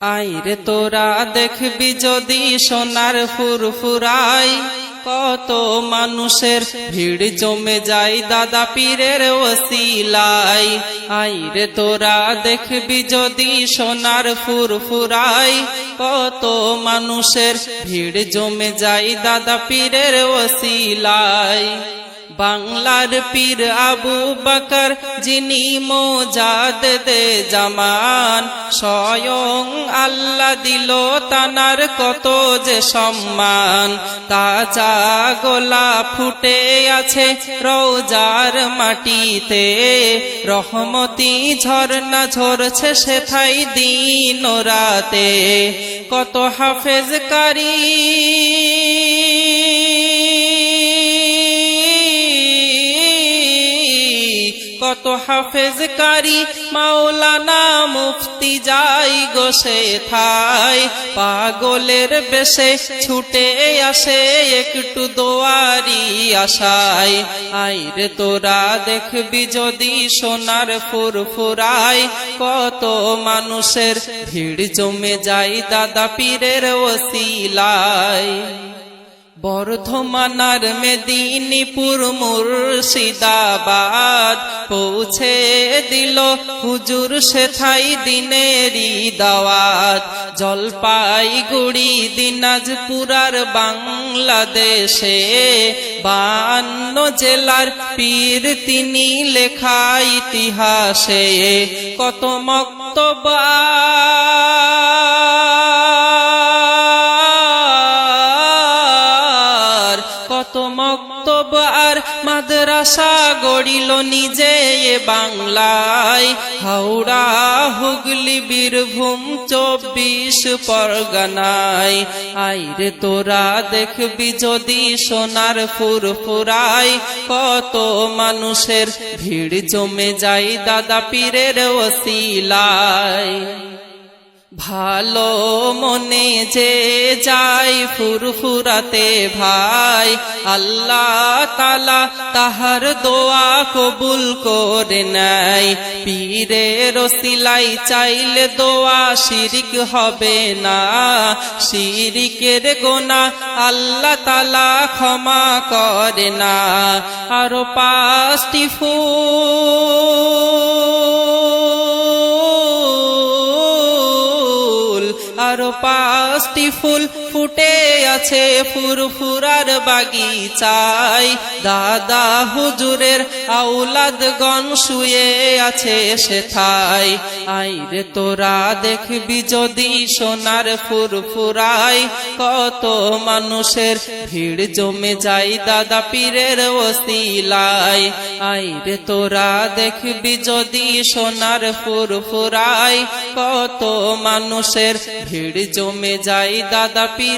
আইরে তোরা দেখবি যদি সোনার ফুরফুরাই কত মানুষের ভিড় জমে যায় দাদা পীরের ওসিলাই আইরে তোরা দেখবি যদি সোনার ফুরফুরাই কত মানুষের ভিড় জমে যায় দাদা পীরের ওসিলাই বাংলার পীর আবু বকর, যিনি মোজাদ দে জামান, স্বয়ং আল্লাহ দিল তানার কত যে সম্মান। তাজা গোলা ফুটে আছে রোজার মাটিতে, রহমতি ঝর্ণা ঝরছে সেথাই দিন রাতে। কত হাফেজ কত হাফেজ কারি মাওলানা মুফতি যাই গোসে থাই পাগলের বেশে ছুটে আসে, একটু দোয়ারি আশাই আইরে তোরা দেখবি যদি সোনার ফুরফুরাই কত মানুষের ভিড় জমে যায় দাদা পীরের ওসিলায়। বর্ধমানার মেদিনীপুর মুর্শিদাবাদ পৌঁছে দিল হুজুর সেথাই দিনেরই দাওয়াত। জলপাইগুড়ি, দিনাজপুরার বাংলাদেশে বান্ন জেলার পীর তিনি লেখা ইতিহাসে। কত মক্তবা মক্তব আর মাদ্রাসা গড়িল নিজে বাংলায়। হাওড়া, হুগলি, বীরভূম চব্বিশ পরগনায়। আইরে তোরা দেখবি যদি সোনার ফুরফুরাই কত মানুষের ভিড় জমে যায় দাদা পীরের ওসিলায়। ভালো মনে যে যাই ফুরফুরাতে ভাই, আল্লাহ তালা তাহার দোয়া কবুল করে নাই পীরে রসিলাই চাইলে দোয়া শিরিক হবে না। শিরিকের গোনা আল্লাহ তালা ক্ষমা করে না। আরও পাঁচটি ফুল পাঁচটি ফুল ফুটে আছে, ফুরফুরার বাগিচায়। দাদা হুজুরের আউলাদ গন শুয়ে আছে সেথায়। আইরে তোরা দেখবি যদি সোনার ফুরফুরাই কত মানুষের ভিড় জমে যায় দাদা পীরের ওসিলায়। আইরে তোরা দেখবি যদি সোনার ফুরফুরাই কত মানুষের ভিড় জমে যায় দাদা পীর।